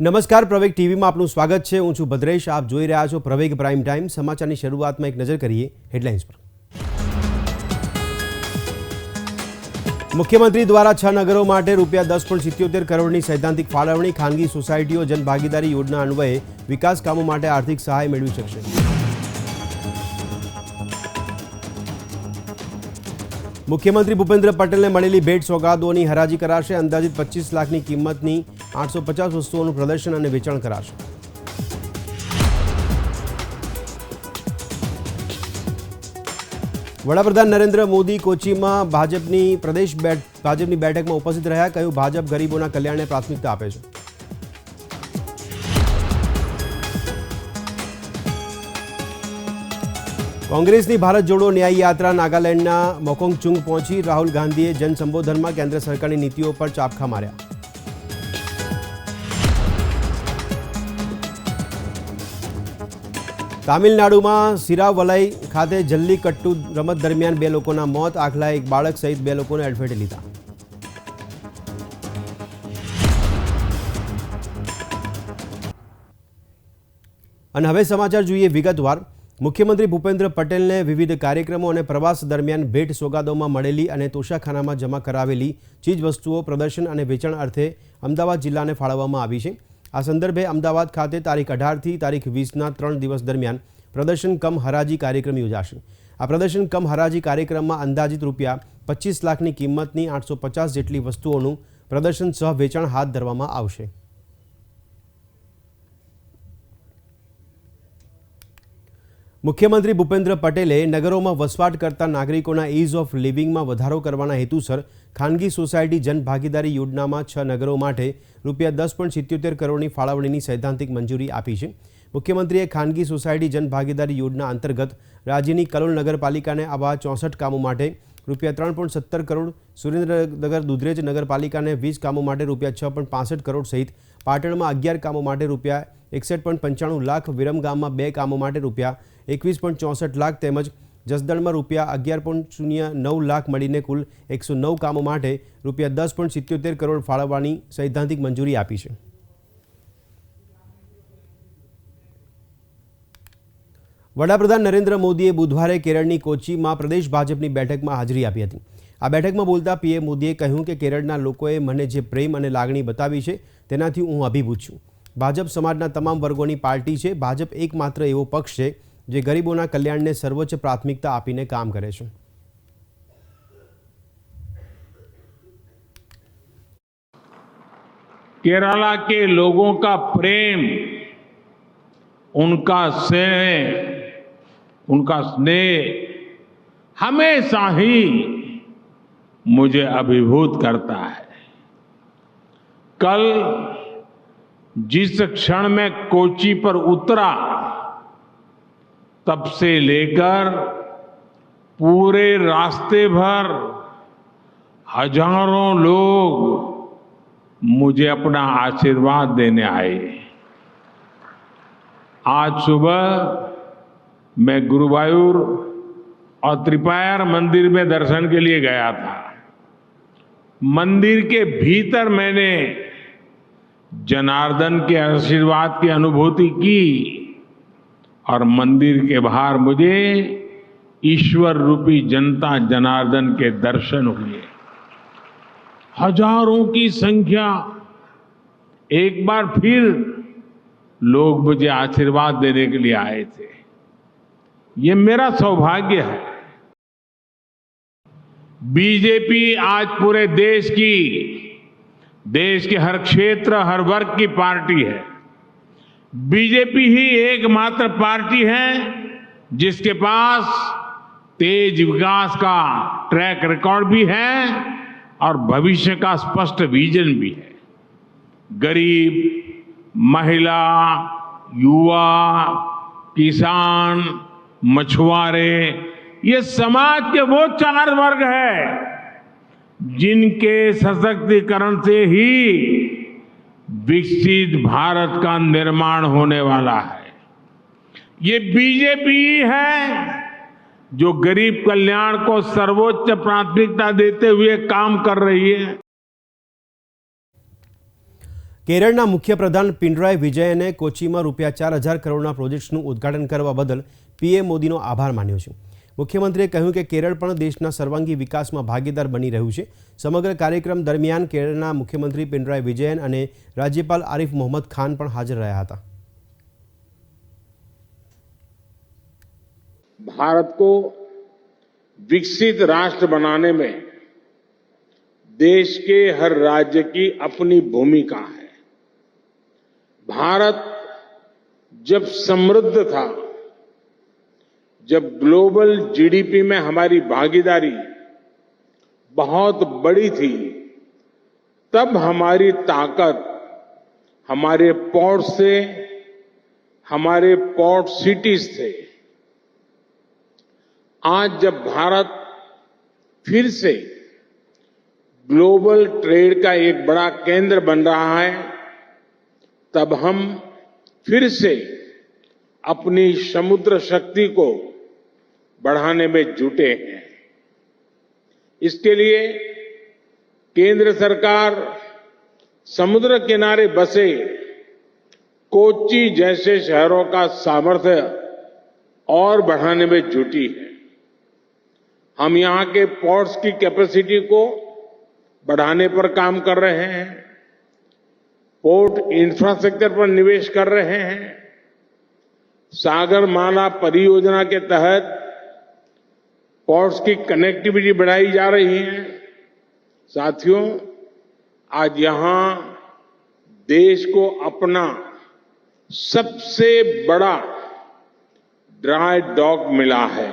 નમસ્કાર, પ્રવેગ ટીવીમાં આપનું સ્વાગત છે. હું છું ભદ્રેશ. આપ જોઈ રહ્યા છો પ્રવેગ પ્રાઇમ ટાઈમ. સમાચારની શરૂઆતમાં એક નજર કરીએ હેડલાઇન્સ પર. મુખ્યમંત્રી દ્વારા છ નગરો માટે રૂપિયા દસ પોઈન્ટ સિત્યોતેર કરોડની સૈદ્ધાંતિક ફાળવણી ખાનગી સોસાયટીઓ જનભાગીદારી યોજના અન્વયે વિકાસ કામો માટે આર્થિક સહાય મેળવી શકશે. મુખ્યમંત્રી ભૂપેન્દ્ર પટેલને મળેલી ભેટ સોગાદોની હરાજી કરાશે. અંદાજિત પચીસ લાખની કિંમતની આઠસો પચાસ વસ્તુઓનું પ્રદર્શન અને વેચાણ કરાશે. વડાપ્રધાન નરેન્દ્ર મોદી કોચીમાં ભાજપની પ્રદેશ ભાજપની બેઠકમાં ઉપસ્થિત રહ્યા. કહ્યું, ભાજપ ગરીબોના કલ્યાણને પ્રાથમિકતા આપે છે. કોંગ્રેસની ભારત જોડો ન્યાય યાત્રા નાગાલેન્ડના મોકોંગચુંગ પહોંચી રાહુલ ગાંધીએ જનસંબોધનમાં કેન્દ્ર સરકારની નીતિઓ પર ચાપખા માર્યા. તામિલનાડુમાં સિરાવલાઈ ખાતે જલ્લીકટ્ટુ રમત દરમિયાન બે લોકોના મોત, આખલા એક બાળક સહિત બે લોકોને એડફેટે લીધા. અને હવે સમાચાર જોઈએ વિગતવાર. મુખ્યમંત્રી ભૂપેન્દ્ર પટેલને વિવિધ કાર્યક્રમો અને પ્રવાસ દરમિયાન ભેટ સોગાદોમાં મળેલી અને તોશાખાનામાં જમા કરાવેલી ચીજવસ્તુઓ પ્રદર્શન અને વેચાણ અર્થે અમદાવાદ જિલ્લાને ફાળવવામાં આવી છે. આ સંદર્ભે અમદાવાદ ખાતે તારીખ અઢારથી તારીખ વીસના ત્રણ દિવસ દરમિયાન પ્રદર્શન કમ હરાજી કાર્યક્રમ યોજાશે. આ પ્રદર્શન કમ હરાજી કાર્યક્રમમાં અંદાજિત રૂપિયા પચીસ લાખની કિંમતની આઠસો પચાસ જેટલી વસ્તુઓનું પ્રદર્શન સહ વેચાણ હાથ ધરવામાં આવશે. મુખ્યમંત્રી ભૂપેન્દ્ર પટેલે નગરોમાં વસવાટ કરતા નાગરિકોના ઇઝ ઓફ લિવિંગમાં વધારો કરવાના હેતુસર ખાનગી સોસાયટી જનભાગીદારી યોજનામાં છ નગરો માટે રૂપિયા દસ પોઈન્ટ સિત્યોતેર કરોડની ફાળવણીની સૈદ્ધાંતિક મંજૂરી આપી છે. મુખ્યમંત્રીએ ખાનગી સોસાયટી જનભાગીદારી યોજના અંતર્ગત રાજ્યની કલોલ નગરપાલિકાને આવા ચોસઠ કામો માટે રૂપિયા ત્રણ પોઈન્ટ સત્તર કરોડ, સુરેન્દ્રનગર દુધરેજ નગરપાલિકાને વીસ કામો માટે રૂપિયા છ પોઈન્ટ પાસઠ કરોડ સહિત પાટણમાં અગિયાર કામો માટે રૂપિયા એકસઠ પોઈન્ટ પંચાણું લાખ વિરમગામમાં બે કામો માટે રૂપિયા, એકવીસ પોઈન્ટ ચોસઠ લાખ તેમજ જસદણમાં રૂપિયા અગિયાર પોઈન્ટ શૂન્ય નવ લાખ મળીને કુલ એકસો નવ કામો માટે રૂપિયા દસ પોઈન્ટ સિત્યોતેર કરોડ ફાળવવાની સૈદ્ધાંતિક મંજૂરી આપી છે. વડાપ્રધાન નરેન્દ્ર મોદીએ બુધવારે કેરળની કોચીમાં પ્રદેશ ભાજપની બેઠકમાં હાજરી આપી હતી. આ બેઠકમાં બોલતા પીએમ મોદીએ કહ્યું કે કેરળના લોકોએ મને જે પ્રેમ અને લાગણી બતાવી છે, તેનાથી હું અભિભૂત છું. ભાજપ સમાજના તમામ વર્ગોની પાર્ટી છે ભાજપ એકમાત્ર એવો પક્ષ છે જે ગરીબોના કલ્યાણને સર્વોચ્ચ પ્રાથમિકતા આપીને કામ કરે છે केरला के लोगों का प्रेम उनका स्नेह उनका स्नेह हमेशा ही मुझे अभिभूत करता है कल जिस क्षण में कोची पर उतरा, तब से लेकर पूरे रास्ते भर हज़ारों लोग मुझे अपना आशीर्वाद देने आए। आज सुबह मैं गुरुवायूर और त्रिपायर मंदिर में दर्शन के लिए गया था। मंदिर के भीतर मैंने जनार्दन के आशीर्वाद की अनुभूति की और मंदिर के बाहर मुझे ईश्वर रूपी जनता जनार्दन के दर्शन हुए। हज़ारों की संख्या। एक बार फिर लोग मुझे आशीर्वाद देने के लिए आए थे। ये मेरा सौभाग्य है। बीजेपी आज पूरे देश की देश के हर क्षेत्र, हर वर्ग की पार्टी है। बीजेपी ही एकमात्र पार्टी है, जिसके पास तेज विकास का ट्रैक रिकॉर्ड भी है और भविष्य का स्पष्ट विजन भी है। गरीब, महिला, युवा, किसान, मछुआरे, ये समाज के वो चार वर्ग है। जिनके सशक्तिकरण से ही विकसित भारत का निर्माण होने वाला है ये बीजेपी है जो गरीब कल्याण को सर्वोच्च प्राथमिकता देते हुए काम कर रही है કેરળના મુખ્યપ્રધાન પિનરાય વિજયને કોચીમાં રૂપિયા ચાર હજાર કરોડના પ્રોજેક્ટ્સનું ઉદ્ઘાટન કરવા બદલ પીએમ મોદીનો આભાર માન્યો છે મુખ્યમંત્રીએ કહ્યું કે કેરળ પણ દેશના સર્વાંગી વિકાસમાં ભાગીદાર બની રહ્યું છે સમગ્ર કાર્યક્રમ દરમિયાન કેરળના મુખ્યમંત્રી પિનરાય વિજયન અને રાજ્યપાલ આરિફ મોહમ્મદ ખાન પણ હાજર રહ્યા હતા भारत को विकसित राष्ट्र बनाने में देश के हर राज्य की अपनी भूमिका है भारत जब समृद्ध था जब ग्लोबल जीडीपी में हमारी भागीदारी बहुत बड़ी थी, तब हमारी ताकत हमारे पोर्ट से, हमारे पोर्ट सिटीज़ थे आज जब भारत फिर से ग्लोबल ट्रेड का एक बड़ा केंद्र बन रहा है, तब हम फिर से अपनी समुद्र शक्ति को बढ़ाने में जुटे हैं। इसके लिए केंद्र सरकार समुद्र किनारे बसे कोच्चि जैसे शहरों का सामर्थ्य और बढ़ाने में जुटी है। हम यहाँ के पोर्ट्स की कैपेसिटी को बढ़ाने पर काम कर रहे हैं पोर्ट इंफ्रास्ट्रक्चर पर निवेश कर रहे हैं सागर माला परियोजना के तहत पोर्ट्स की कनेक्टिविटी बढ़ाई जा रही है। साथियों, आज यहाँ देश को अपना सबसे बड़ा ड्राई डॉक मिला है।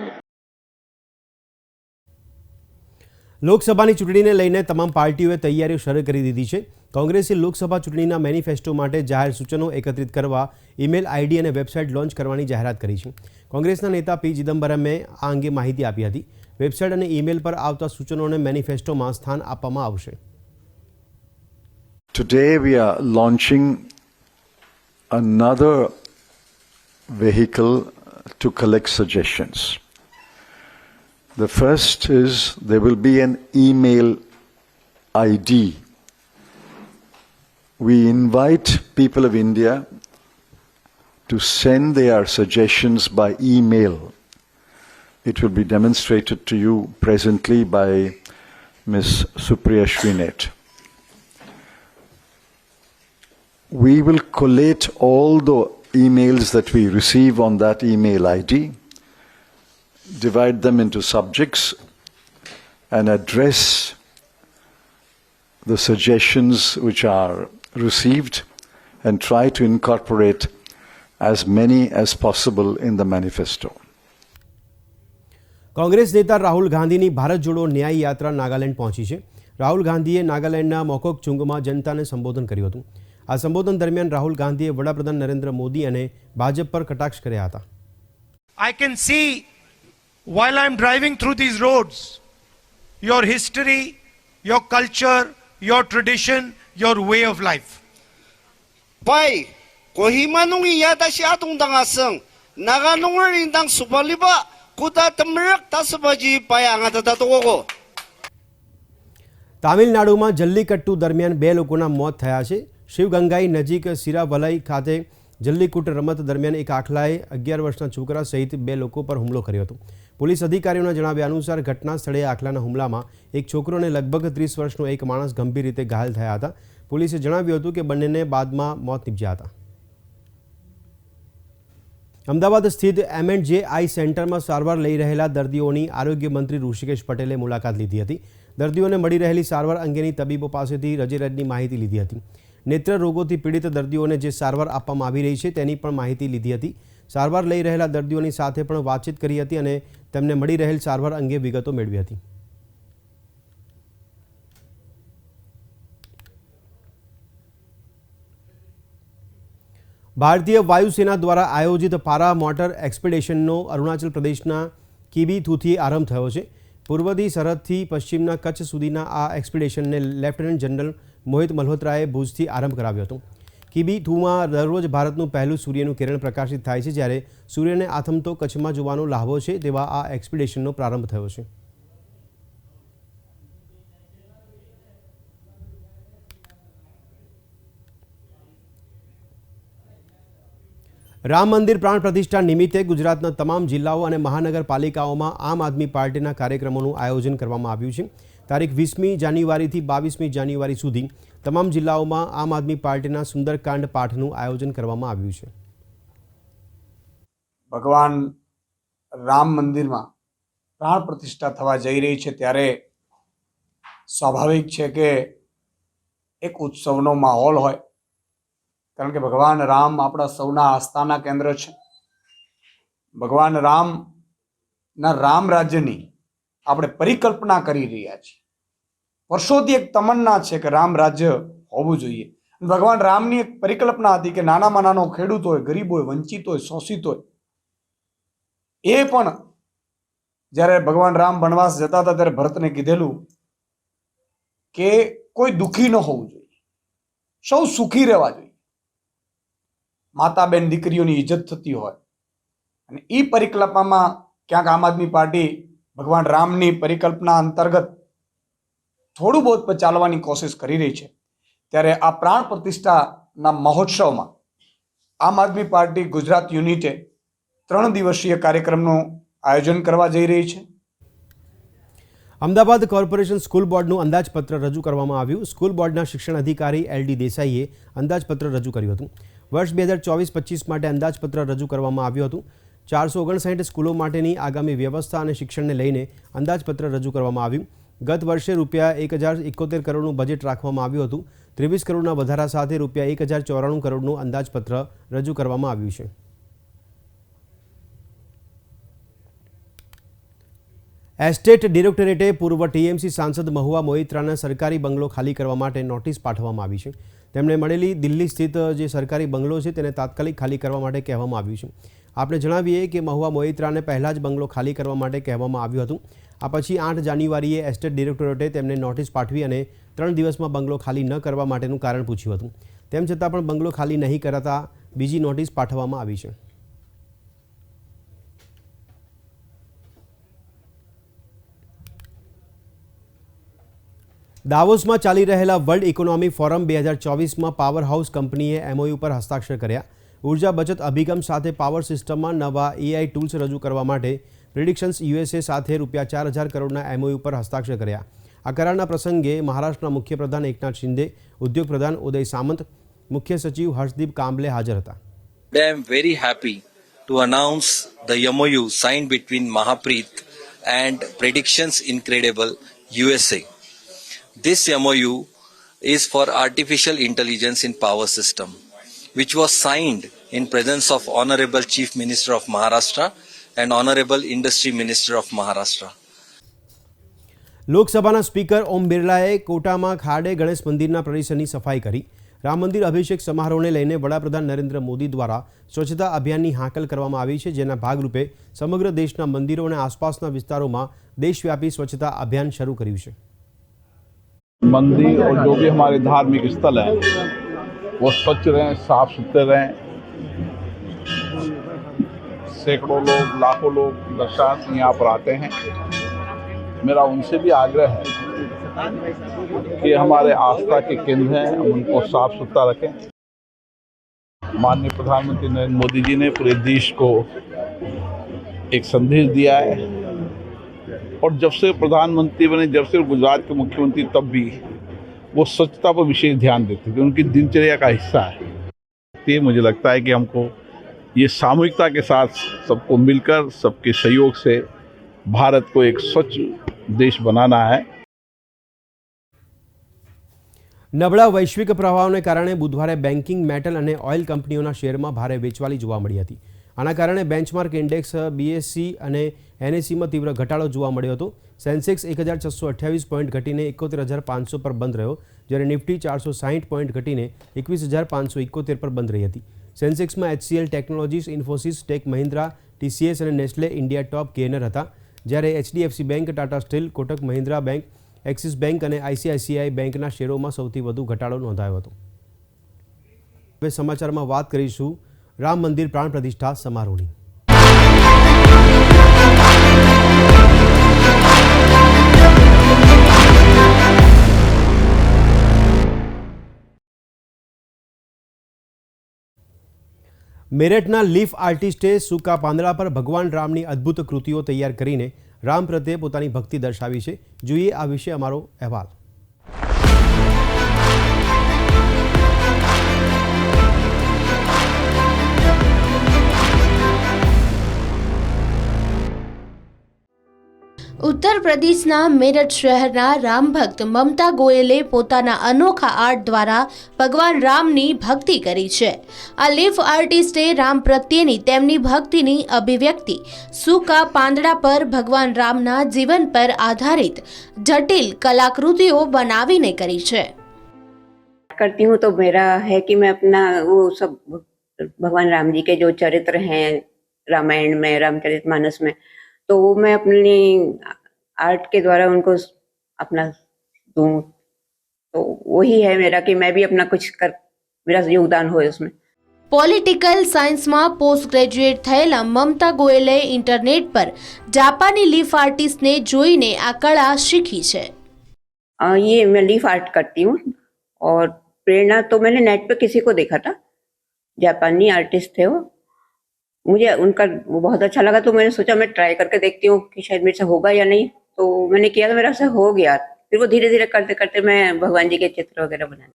લોકસભાની ચૂંટણીને લઈને તમામ પાર્ટીઓએ તૈયારીઓ શરૂ કરી દીધી છે. કોંગ્રેસે લોકસભા ચૂંટણીના મેનિફેસ્ટો માટે જાહેર સૂચનો એકત્રિત કરવા ઈમેલ આઈડી અને વેબસાઇટ લોન્ચ કરવાની જાહેરાત કરી છે. કોંગ્રેસના નેતા પી ચિદમ્બરમે આ અંગે માહિતી આપી હતી. વેબસાઇટ અને ઈમેલ પર આવતા સૂચનોને મેનિફેસ્ટોમાં સ્થાન આપવામાં આવશે. Today we are launching another vehicle to collect suggestions. The first is there will be an email ID. We invite people of India to send their suggestions by email. It will be demonstrated to you presently by Ms. Supriya Shrinet. We will collate all the emails that we receive on that email ID, divide them into subjects, and address the suggestions which are received and try to incorporate as many as possible in the manifesto. Congress નેતા રાહુલ ગાંધીની ભારત જોડો ન્યાય યાત્રા નાગાલેન્ડ પહોંચી છે રાહુલ ગાંધીએ નાગાલેન્ડના મોકોકચુંગમાં જનતાને સંબોધન કર્યું હતું આ સંબોધન દરમિયાન રાહુલ ગાંધીએ વડાપ્રધાન નરેન્દ્ર મોદી અને ભાજપ પર કટાક્ષ કર્યા હતા I can see while I'm driving through these roads your history, your culture, your tradition, your way of life. pai kohimanung iyada si atong dangaseng naganungar indang subaliba kuda temerak tasabaji payanga tatatuko તામિલનાડુમાં Jallikattu દરમિયાન બે લોકોના મોત થયા છે શિવગંગાઈ નજીક સિરાવલઈ ખાતે જલ્લીકુટ રમત દરમિયાન એક આખલાએ અગિયાર વર્ષના છોકરા સહિત બે લોકો પર હુમલો કર્યો હતો પોલીસ અધિકારીઓના જણાવ્યા અનુસાર ઘટના સ્થળે આખલાના હુમલામાં એક છોકરો અને લગભગ ત્રીસ વર્ષનો એક માણસ ગંભીર રીતે ઘાયલ થયા હતા. પોલીસે જણાવ્યું હતું કે બંનેને બાદમાં મોત નીપજ્યા હતા. અમદાવાદ સ્થિત એમ એન્ડ જે આઈ સેન્ટરમાં સારવાર લઈ રહેલા દર્દીઓની આરોગ્ય મંત્રી ઋષિકેશ પટેલે મુલાકાત લીધી હતી. દર્દીઓને મળી રહેલી સારવાર અંગેની તબીબો પાસેથી રજેરજની માહિતી લીધી હતી. નેત્ર રોગોથી પીડિત દર્દીઓને જે સારવાર આપવામાં આવી રહી છે તેની પણ માહિતી લીધી હતી. સારવાર લઈ રહેલા દર્દીઓની સાથે પણ વાતચીત કરી હતી અને તેમને મળી રહેલ સારવાર અંગે વિગતો મેળવી હતી. ભારતીય વાયુસેના દ્વારા આયોજિત પારા મોટર એક્સપેડિશનનો અરુણાચલ પ્રદેશના કિબીથુથી આરંભ થયો છે. પૂર્વથી સરહદથી પશ્ચિમના કચ્છ સુધીના આ એક્સપેડિશનને લેફ્ટનન્ટ જનરલ મોહિત મલ્હોત્રાએ ભુજથી આરંભ કરાવ્યો હતો. કિબી થુમાં દરરોજ ભારતનું પહેલું સૂર્યનું કિરણ પ્રકાશિત થાય છે જ્યારે સૂર્યને આથમતો કચ્છમાં જોવાનો લાહવો છે તેવા આ એક્સપિડેશનનો પ્રારંભ થયો છે. રામ મંદિર પ્રાણ પ્રતિષ્ઠા નિમિત્તે ગુજરાતના તમામ જિલ્લાઓ અને મહાનગરપાલિકાઓમાં આમ આદમી પાર્ટીના કાર્યક્રમોનું આયોજન કરવામાં આવ્યું છે. તારીખ વીસમી જાન્યુઆરીથી બાવીસમી જાન્યુઆરી સુધી તમામ જિલ્લાઓમાં આમ આદમી પાર્ટીના સુંદરકાંડ પાઠનું આયોજન કરવામાં આવ્યું છે. ભગવાન રામ મંદિરમાં પ્રાણ પ્રતિષ્ઠા થવા જઈ રહી છે ત્યારે સ્વાભાવિક છે કે એક ઉત્સવનો માહોલ હોય. કારણ કે ભગવાન રામ આપણા સૌના આસ્થાના કેન્દ્ર છે. ભગવાન રામના રામ રાજ્યની આપણે પરિકલ્પના કરી રહ્યા છીએ. વર્ષોથી એક તમન્ના છે કે રામ રાજ્ય હોવું જોઈએ. ભગવાન રામની એક પરિકલ્પના હતી કે નાનામાં નાનો ખેડૂત હોય, ગરીબ હોય, વંચિત હોય, શોષિત હોય, એ પણ જ્યારે ભગવાન રામ વનવાસ જતા હતા ત્યારે ભરતને કીધેલું કે કોઈ દુઃખી ન હોવું જોઈએ. સૌ સુખી રહેવા જોઈએ. માતા બેન દીકરીઓની ઇજ્જત થતી હોય. અને એ પરિકલ્પનામાં ક્યાંક આમ આદમી પાર્ટી ભગવાન રામની પરિકલ્પના અંતર્ગત થોડું બહુ ચાલવાની કોશિશ કરી રહી છે. ત્યારે આ પ્રાણ પ્રતિષ્ઠાના મહોત્સવમાં આમ આદમી પાર્ટી ગુજરાત યુનિટે ત્રણ દિવસીય કાર્યક્રમનું આયોજન કરવા જઈ રહી છે. અમદાવાદ કોર્પોરેશન સ્કૂલ બોર્ડનું અંદાજપત્ર રજૂ કરવામાં આવ્યું. સ્કૂલ બોર્ડના શિક્ષણ અધિકારી એલ ડી દેસાઈએ અંદાજપત્ર રજૂ કર્યું હતું. વર્ષ બે હજાર ચોવીસ પચીસ માટે અંદાજપત્ર રજૂ કરવામાં આવ્યું હતું. ચારસો ઓગણસાઠ સ્કૂલો માટેની આગામી વ્યવસ્થા અને શિક્ષણને લઈને અંદાજપત્ર રજૂ કરવામાં આવ્યું. ગત વર્ષે રૂપિયા એક હજાર એકોતેર કરોડનું બજેટ રાખવામાં આવ્યું હતું. ત્રેવીસ કરોડના વધારા સાથે રૂપિયા એક હજાર ચોરાણું કરોડનું અંદાજપત્ર રજૂ કરવામાં આવ્યું છે. એસ્ટેટ ડિરેક્ટરેટે પૂર્વ ટીએમસી સાંસદ મહુવા મોઇત્રાના સરકારી બંગલો ખાલી કરવા માટે નોટિસ પાઠવવામાં આવી છે. તેમણે મળેલી દિલ્હી સ્થિત જે સરકારી બંગલો છે તેને તાત્કાલિક ખાલી કરવા માટે કહેવામાં આવ્યું છે. આપણે જણાવીએ કે મહુવા મોઇત્રાને પહેલાં જ બંગલો ખાલી કરવા માટે કહેવામાં આવ્યું હતું. આ પછી આઠ જાન્યુઆરીએ એસ્ટેટ ડિરેક્ટોરેટે તેમને નોટિસ પાઠવી અને ત્રણ દિવસમાં બંગલો ખાલી ન કરવા માટેનું કારણ પૂછ્યું હતું. તેમ છતાં પણ બંગલો ખાલી નહીં કરાતા બીજી નોટિસ પાઠવવામાં આવી છે. દાવોસમાં ચાલી રહેલા વર્લ્ડ ઇકોનોમી ફોરમ બે હજાર ચોવીસમાં પાવર હાઉસ કંપનીએ એમઓયુ પર હસ્તાક્ષર કર્યા. ઊર્જા બચત અભિગમ સાથે પાવર સિસ્ટમમાં નવા એઆઈ ટૂલ્સ રજૂ કરવા માટે પ્રિડિક્શન્સ યુએસએ સાથે રૂપિયા ચાર હજાર કરોડના એમઓયુ પર હસ્તાક્ષર કર્યા. આ કરારના પ્રસંગે મહારાષ્ટ્રના મુખ્યપ્રધાન એકનાથ શિંદે ઉદ્યોગ પ્રધાન ઉદય સામંત મુખ્ય સચિવ હર્ષદીપ કાંબલે હાજર હતા. I am very happy to announce the MOU signed between Mahapreet and Predictions Incredible USA. This MOU is for artificial intelligence in power system, which was signed in presence of Honorable Chief Minister of Maharashtra and Honorable Industry Minister of Maharashtra. લોકસભાના speaker Om બિરલાએ કોટામાં ખાડે ગણેશ મંદિરના પરિસરની સફાઈ કરી. રામ મંદિર અભિષેક સમારોહને લઈને વડાપ્રધાન નરેન્દ્ર મોદી દ્વારા સ્વચ્છતા અભિયાનની હાકલ કરવામાં આવી છે જેના ભાગરૂપે સમગ્ર દેશના મંદિરો અને આસપાસના વિસ્તારોમાં દેશવ્યાપી સ્વચ્છતા અભિયાન શરૂ કર્યું છે. મંદિર ધાર્મિક સ્થળ वो स्वच्छ रहें, साफ़ सुथरे रहें। सैकड़ों लोग, लाखों लोग दर्शनार्थी यहाँ पर आते हैं। मेरा उनसे भी आग्रह है कि हमारे आस्था के केंद्र हैं उनको साफ़ सुथरा रखें। माननीय प्रधानमंत्री नरेंद्र मोदी जी ने पूरे देश को एक संदेश दिया है। और जब से प्रधानमंत्री बने, जब से गुजरात के मुख्यमंत्री, तब भी वो स्वच्छता पर विशेष ध्यान देते थे उनकी दिनचर्या का हिस्सा है तो ये मुझे लगता है कि हमको ये सामूहिकता के साथ सबको मिलकर सबके सहयोग से भारत को एक स्वच्छ देश बनाना है નબળા વૈશ્વિક પ્રવાહોને કારણે બુધવારે બેન્કિંગ મેટલ અને ઓઇલ કંપનીઓના શેરમાં ભારે વેચવાલી જોવા મળી હતી આના કારણે બેન્ચમાર્ક ઇન્ડેક્સ બીએસસી અને એનએસીમાં તીવ્ર ઘટાડો જોવા મળ્યો હતો. સેન્સેક્સ એક હજાર છસો અઠ્યાવીસ પોઈન્ટ ઘટીને એકોતેર હજાર પાંચસો પર બંધ રહ્યો, જ્યારે નિફ્ટી ચારસો સાહીઠ પોઈન્ટ ઘટીને એકવીસ હજાર પાંચસો એકોતેર પર બંધ રહી હતી. સેન્સેક્સમાં HCL Technologies Infosys Tech Mahindra TCS અને નેસ્લે ઇન્ડિયા ટોપ ગેનર હતા, જ્યારે HDFC Bank Tata Steel Kotak Mahindra Bank Axis Bank અને આઈસીઆઈસીઆઈ બેંકના શેરોમાં સૌથી વધુ ઘટાડો નોંધાયો હતો. હવે સમાચારમાં વાત કરીશું રામ મંદિર પ્રાણ પ્રતિષ્ઠા સમારોહની. મેરઠના લીફ આર્ટિસ્ટે સૂકા પાંદડા પર ભગવાન રામની અદ્ભુત કૃતિઓ તૈયાર કરીને રામ પ્રત્યે પોતાની ભક્તિ દર્શાવી છે. જોઈએ આ વિશે અમારો અહેવાલ. ઉત્તર પ્રદેશના મેરઠ શહેરના રામ ભક્ત મમતા ગોયલે પોતાના અનોખા આર્ટ દ્વારા ભગવાન રામની ભક્તિ કરી છે. આ લીફ આર્ટિસ્ટે રામ પ્રત્યેની તેમની ભક્તિની અભિવ્યક્તિ સૂકા પાંદડા પર ભગવાન રામના જીવન પર આધારિત જટિલ કલાકૃતિઓ બનાવીને કરી છે. કરતી હું તો મેરા હે કે મેં અપના વો સબ ભગવાન રામજી કે જો ચરિત્ર હે રામાયણ મેં, રામચરિત માનસ મેં तो वो मैं अपनी आर्ट के द्वारा उनको अपना दूं तो वही है मेरा कि मैं भी अपना कुछ कर मेरा योगदान हो उसमें પોલિટિકલ સાયન્સમાં પોસ્ટ ગ્રેજ્યુએટ થયેલા મમતા ગોયલે ઇન્ટરનેટ પર જાપાની લીફ આર્ટિસ્ટને જોઈને આ કળા શીખી છે आ, ये मैं लीफ आर्ट करती हूँ और प्रेरणा तो मैंने नेट पे किसी को देखा था जापानी आर्टिस्ट थे वो मुझे उनका वो बहुत अच्छा लगा तो मैंने सोचा मैं ट्राई करके देखती हूँ कि शायद मेरे से होगा या नहीं तो मैंने किया तो मेरा से हो गया फिर वो धीरे धीरे करते करते मैं भगवान जी के चित्र वगैरह बनाने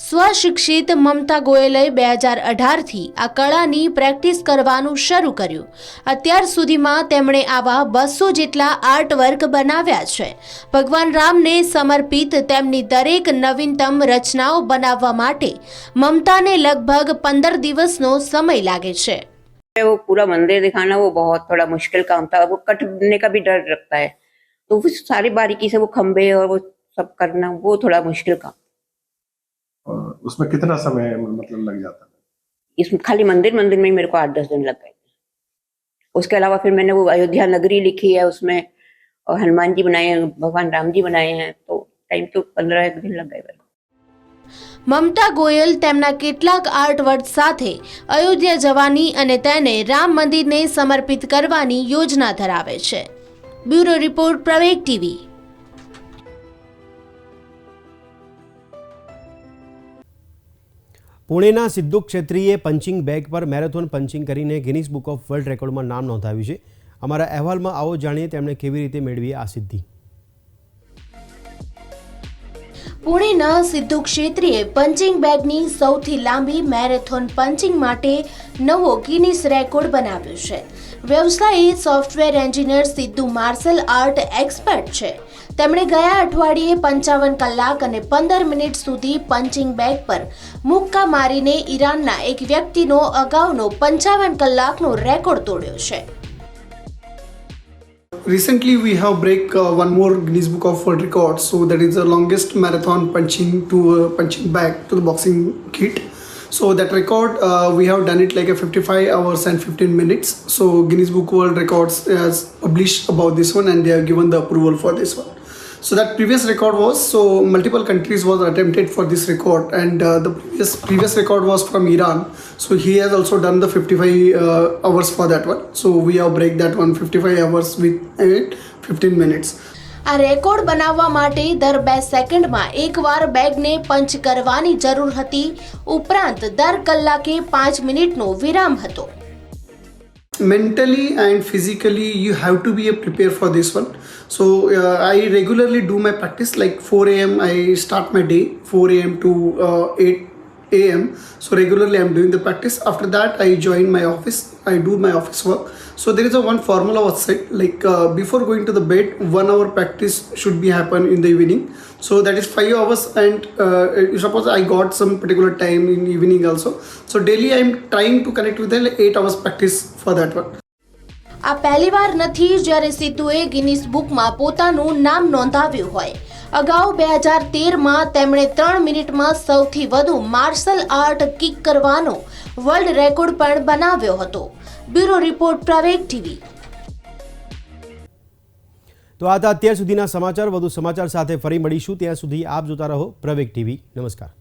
સ્વશિક્ષિત મમતા ગોયલે બે હજાર અઢારથી આ કળાની પ્રેક્ટિસ કરવાનું શરૂ કર્યું અત્યાર સુધીમાં તેમણે આવા બસો જેટલા આર્ટવર્ક બનાવ્યા છે ભગવાન રામને સમર્પિત તેમની દરેક નવીનતમ રચનાઓ બનાવવા માટે મમતાને લગભગ પંદર દિવસનો સમય લાગે છે वो पूरा मंदिर दिखाना वो बहुत थोड़ा मुश्किल काम था वो कटने का भी डर रखता है। तो वो सारी बारीकी से वो खंबे और वो सब करना वो थोड़ा मुश्किल काम। उसमें कितना समय मतलब लग जाता है? इसमें खाली मंदिर मंदिर में मेरे को आठ दस दिन लग गए। उसके अलावा फिर मैंने वो अयोध्या नगरी लिखी है उसमें और हनुमान जी बनाए हैं भगवान राम जी बनाए हैं तो टाइम तो पंद्रह दिन लग गए मेरे મમતા ગોયલ તેમના કેટલાક આર્ટવર્ક સાથે અયોધ્યા જવાની અને તેને રામ મંદિરને સમર્પિત કરવાની યોજના ધરાવે છે. Bureau report Praveg TV. પુણેના Siddhu ક્ષેત્રીએ પંચિંગ બેગ પર મેરેથોન પંચિંગ કરીને ગિનિસ બુક ઓફ વર્લ્ડ રેકોર્ડમાં નામ નોંધાવ્યું છે. અમારા અહેવાલમાં આવો જાણીએ તેમણે કેવી રીતે મેળવી આ સિદ્ધિ. પુણેના સિદ્ધુ ક્ષેત્રીએ પંચિંગ બેગની સૌથી લાંબી મેરેથોન પંચિંગ માટે નવો ગિનિસ રેકોર્ડ બનાવ્યો છે. વ્યવસાયી software engineer Siddhu martial art expert છે. તેમણે ગયા અઠવાડિયે પંચાવન કલાક અને પંદર મિનિટ સુધી પંચિંગ બેગ પર મુક્કા મારીને ઈરાનના એક વ્યક્તિનો અગાઉનો પંચાવન કલાકનો રેકોર્ડ તોડ્યો છે. Recently we have break uh, one more guinness book of world records. So that is the longest marathon punching to uh, punching back to the boxing kit. So that record uh, we have done it like a 55 hours and 15 minutes. So guinness book world records has published about this one and they have given the approval for this one so that previous record was so multiple countries was attempted for this record and uh, the previous previous record was from iran so he has also done the 55 uh, hours for that one so we have break that one 55 hours with uh, 15 minutes આ record બનાવવા માટે દર બે સેકન્ડમાં એકવાર બેગને પંચ કરવાની જરૂર હતી ઉપરાંત દર કલાકે પાંચ મિનિટનો વિરામ હતો mentally and physically you have to be a prepare for this one so uh, i regularly do my practice like 4 a.m i start my day 4 a.m to uh, 8 a.m so regularly i'm doing the practice. After that i join my office i do my office work. So there is a one formula was set like uh, before going to the bed one hour practice should be happen in the evening. So that is five hours and uh, suppose i got some particular time in evening also. So daily i'm trying to connect with the eight hours practice for that one આ પહેલીવાર નથી જ્યારે સિદ્ધુએ Guinness બુકમાં પોતાનું નામ નોંધાવ્યું હોય. અગાઉ બે હજાર તેરમાં તેમણે ત્રણ મિનિટમાં સૌથી વધુ માર્શલ આર્ટ કિક કરવાનો વર્લ્ડ રેકોર્ડ પણ બનાવ્યો હતો. Bureau report, Praveg TV. તો આ હતા અત્યાર સુધીના સમાચાર. વધુ સમાચાર સાથે ફરી મળીશું. ત્યાં સુધી આપ જોતા રહો પ્રવેગ ટીવી. નમસ્કાર.